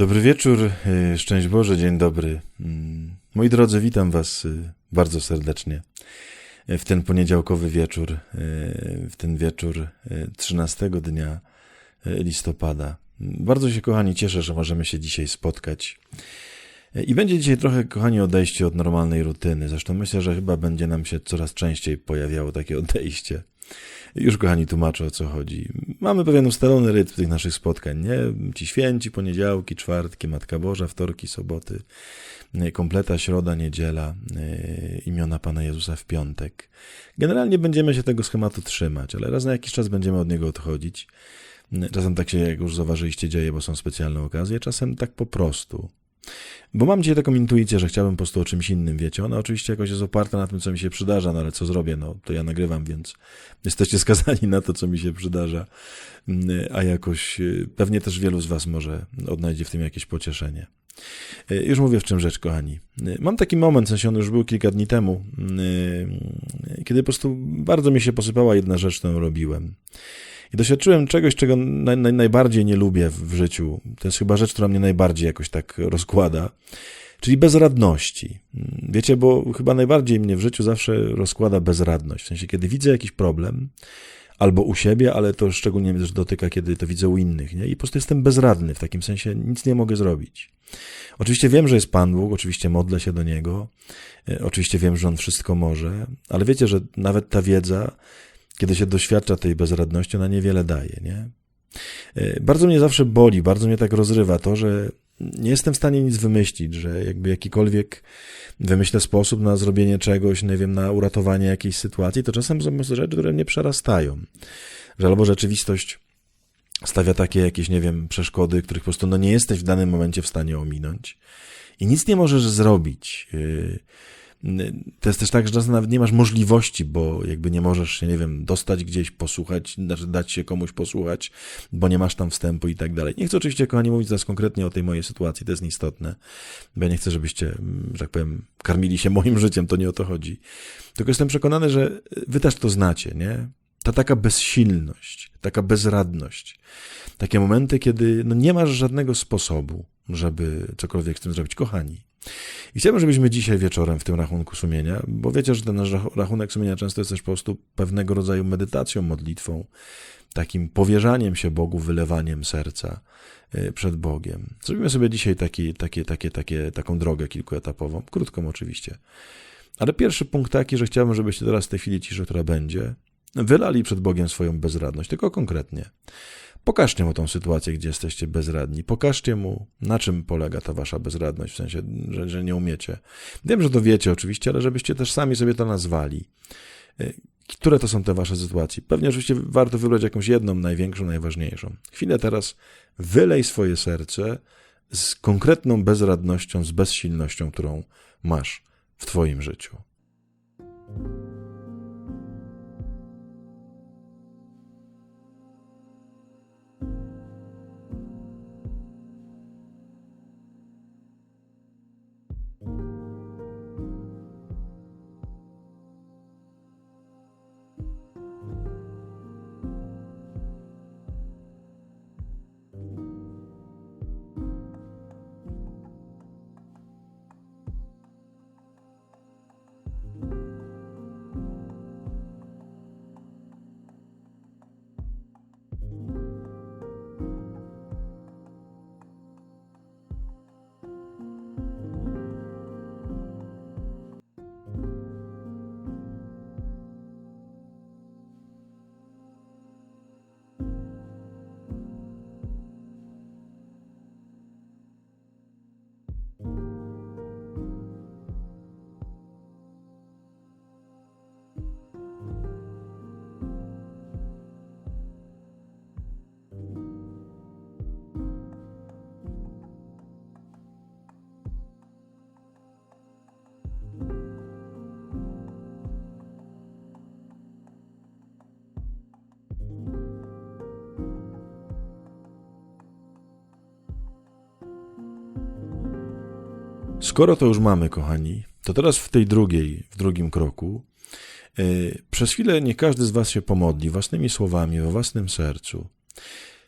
Dobry wieczór, y, szczęść Boże, dzień dobry. Mm, Moi drodzy, witam Was y, bardzo serdecznie w ten poniedziałkowy wieczór, y, w ten wieczór y, 13 dnia listopada. Bardzo się, kochani, cieszę, że możemy się dzisiaj spotkać. I będzie dzisiaj trochę, kochani, odejście od normalnej rutyny. Zresztą myślę, że chyba będzie nam się coraz częściej pojawiało takie odejście. Już, kochani, tłumaczę o co chodzi. Mamy pewien ustalony rytm tych naszych spotkań, nie? Ci święci, poniedziałki, czwartki, Matka Boża, wtorki, soboty, y, kompleta, środa, niedziela, y, imiona Pana Jezusa w piątek. Generalnie będziemy się tego schematu trzymać, ale raz na jakiś czas będziemy od niego odchodzić. Czasem tak się, jak już zauważyliście, dzieje, bo są specjalne okazje, czasem tak po prostu. Bo mam dzisiaj taką intuicję, że chciałbym po prostu o czymś innym, wiecie. Ona oczywiście jakoś jest oparta na tym, co mi się przydarza, no ale co zrobię, no to ja nagrywam, więc jesteście skazani na to, co mi się przydarza, Mm, a jakoś y, pewnie też wielu z was może odnajdzie w tym jakieś pocieszenie. Y, Już mówię w czym rzecz, kochani. Y, Mam taki moment, w sensie on już był kilka dni temu, kiedy po prostu bardzo mi się posypała jedna rzecz, którą robiłem. I doświadczyłem czegoś, czego naj, naj, najbardziej nie lubię w życiu. To jest chyba rzecz, która mnie najbardziej jakoś tak rozkłada. Czyli bezradności. Wiecie, bo chyba najbardziej mnie w życiu zawsze rozkłada bezradność. W sensie, kiedy widzę jakiś problem, albo u siebie, ale to szczególnie mnie też dotyka, kiedy to widzę u innych, nie? I po prostu jestem bezradny, w takim sensie nic nie mogę zrobić. Oczywiście wiem, że jest Pan Bóg, oczywiście modlę się do Niego, e, oczywiście wiem, że On wszystko może, ale wiecie, że nawet ta wiedza, kiedy się doświadcza tej bezradności, ona niewiele daje, nie? E, Bardzo mnie zawsze boli, bardzo mnie tak rozrywa to, że nie jestem w stanie nic wymyślić, że jakby jakikolwiek wymyślę sposób na zrobienie czegoś, nie wiem, na uratowanie jakiejś sytuacji, to czasem są rzeczy, które mnie przerastają. Że albo rzeczywistość stawia takie jakieś, nie wiem, przeszkody, których po prostu no nie jesteś w danym momencie w stanie ominąć i nic nie możesz zrobić. To jest też tak, że nawet nie masz możliwości, bo jakby nie możesz się, nie wiem, dostać gdzieś, posłuchać, znaczy dać się komuś posłuchać, bo nie masz tam wstępu i tak dalej. Nie chcę oczywiście, kochani, mówić teraz konkretnie o tej mojej sytuacji, to jest nieistotne, bo ja nie chcę, żebyście, mm, że tak powiem, karmili się moim życiem, to nie o to chodzi. Tylko jestem przekonany, że wy też to znacie, nie? Ta taka bezsilność, taka bezradność, takie momenty, kiedy no nie masz żadnego sposobu, żeby cokolwiek z tym zrobić. Kochani, i chciałbym, żebyśmy dzisiaj wieczorem w tym rachunku sumienia, bo wiecie, że ten nasz rach- rachunek sumienia często jest też po prostu pewnego rodzaju medytacją, modlitwą, takim powierzaniem się Bogu, wylewaniem serca y, przed Bogiem. Zrobimy sobie dzisiaj taki, takie, takie, takie, taką drogę kilkuetapową, krótką oczywiście. Ale pierwszy punkt taki, że chciałbym, żebyście teraz w tej chwili ciszy, która będzie, wylali przed Bogiem swoją bezradność, tylko konkretnie. Pokażcie mu tą sytuację, gdzie jesteście bezradni. Pokażcie mu, na czym polega ta wasza bezradność, w sensie, że, że nie umiecie. Wiem, że to wiecie oczywiście, ale żebyście też sami sobie to nazwali. Y, Które to są te wasze sytuacje? Pewnie oczywiście warto wybrać jakąś jedną, największą, najważniejszą. Chwilę teraz wylej swoje serce z konkretną bezradnością, z bezsilnością, którą masz w twoim życiu. Skoro to już mamy, kochani, to teraz w tej drugiej, w drugim kroku, yy, przez chwilę nie każdy z Was się pomodli własnymi słowami, we własnym sercu.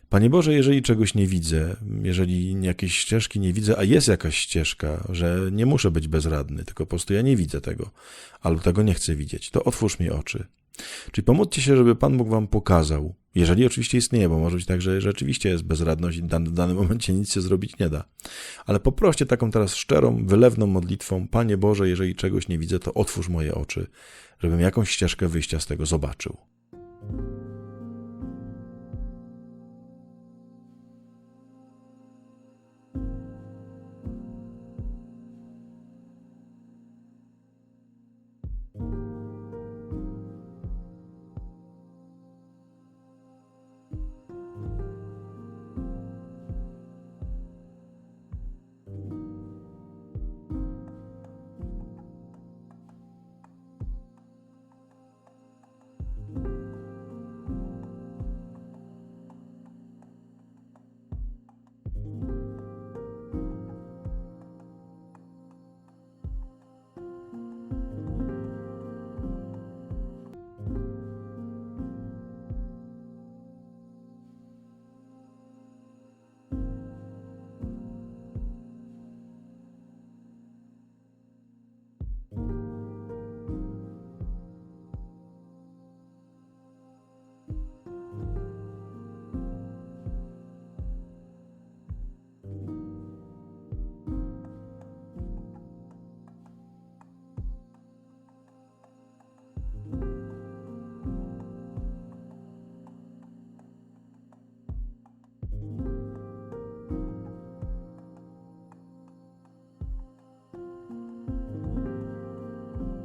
Panie Boże, jeżeli czegoś nie widzę, jeżeli jakiejś ścieżki nie widzę, a jest jakaś ścieżka, że nie muszę być bezradny, tylko po prostu ja nie widzę tego, albo tego nie chcę widzieć, to otwórz mi oczy. Czyli pomódlcie się, żeby Pan Bóg wam pokazał, jeżeli oczywiście istnieje, bo może być tak, że rzeczywiście jest bezradność i w danym momencie nic się zrobić nie da. Ale poproście taką teraz szczerą, wylewną modlitwą, Panie Boże, jeżeli czegoś nie widzę, to otwórz moje oczy, żebym jakąś ścieżkę wyjścia z tego zobaczył.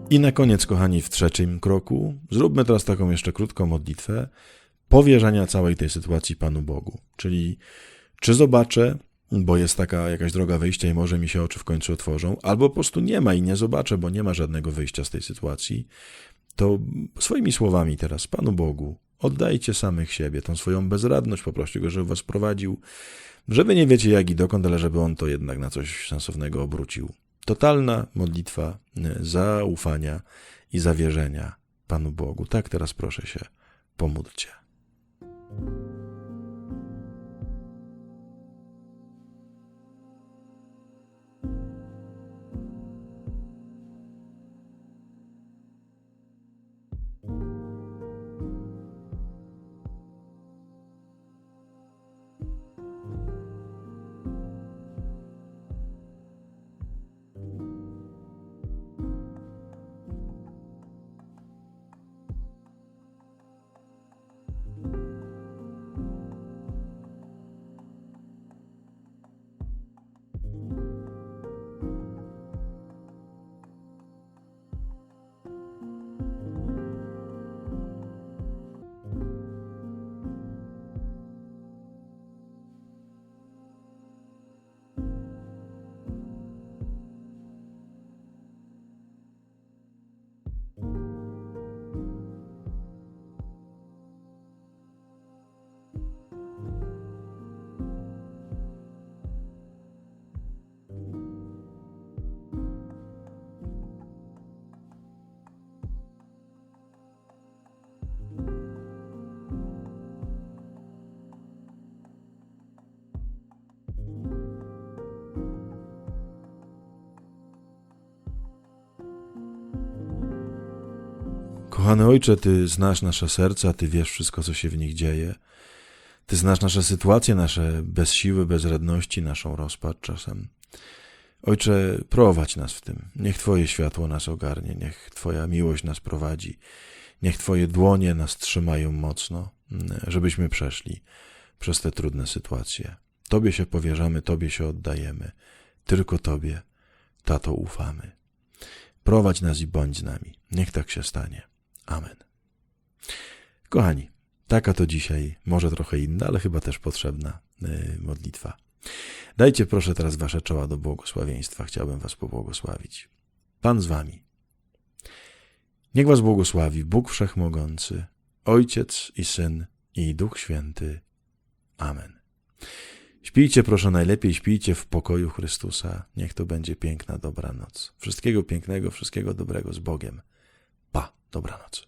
I na koniec, kochani, w trzecim kroku, zróbmy teraz taką jeszcze krótką modlitwę powierzania całej tej sytuacji Panu Bogu. Czyli czy zobaczę, bo jest taka jakaś droga wyjścia i może mi się oczy w końcu otworzą, albo po prostu nie ma i nie zobaczę, bo nie ma żadnego wyjścia z tej sytuacji, to swoimi słowami teraz Panu Bogu oddajcie samych siebie, tą swoją bezradność, poproście Go, żeby was prowadził, że wy nie wiecie jak i dokąd, ale żeby On to jednak na coś sensownego obrócił. Totalna modlitwa y, zaufania i zawierzenia Panu Bogu. Tak teraz proszę się, pomódlcie. Kochany Ojcze, Ty znasz nasze serca, Ty wiesz wszystko, co się w nich dzieje. Ty znasz nasze sytuacje, nasze bez siły, bezradności, naszą rozpacz czasem. Ojcze, prowadź nas w tym. Niech Twoje światło nas ogarnie, niech Twoja miłość nas prowadzi, niech Twoje dłonie nas trzymają mocno, żebyśmy przeszli przez te trudne sytuacje. Tobie się powierzamy, Tobie się oddajemy. Tylko Tobie, Tato, ufamy. Prowadź nas i bądź z nami. Niech tak się stanie. Amen. Kochani, taka to dzisiaj, może trochę inna, ale chyba też potrzebna yy, modlitwa. Dajcie proszę teraz wasze czoła do błogosławieństwa. Chciałbym was pobłogosławić. Pan z wami. Niech was błogosławi Bóg Wszechmogący, Ojciec i Syn i Duch Święty. Amen. Śpijcie proszę najlepiej, śpijcie w pokoju Chrystusa. Niech to będzie piękna, dobra noc. Wszystkiego pięknego, wszystkiego dobrego z Bogiem. Dobranoc.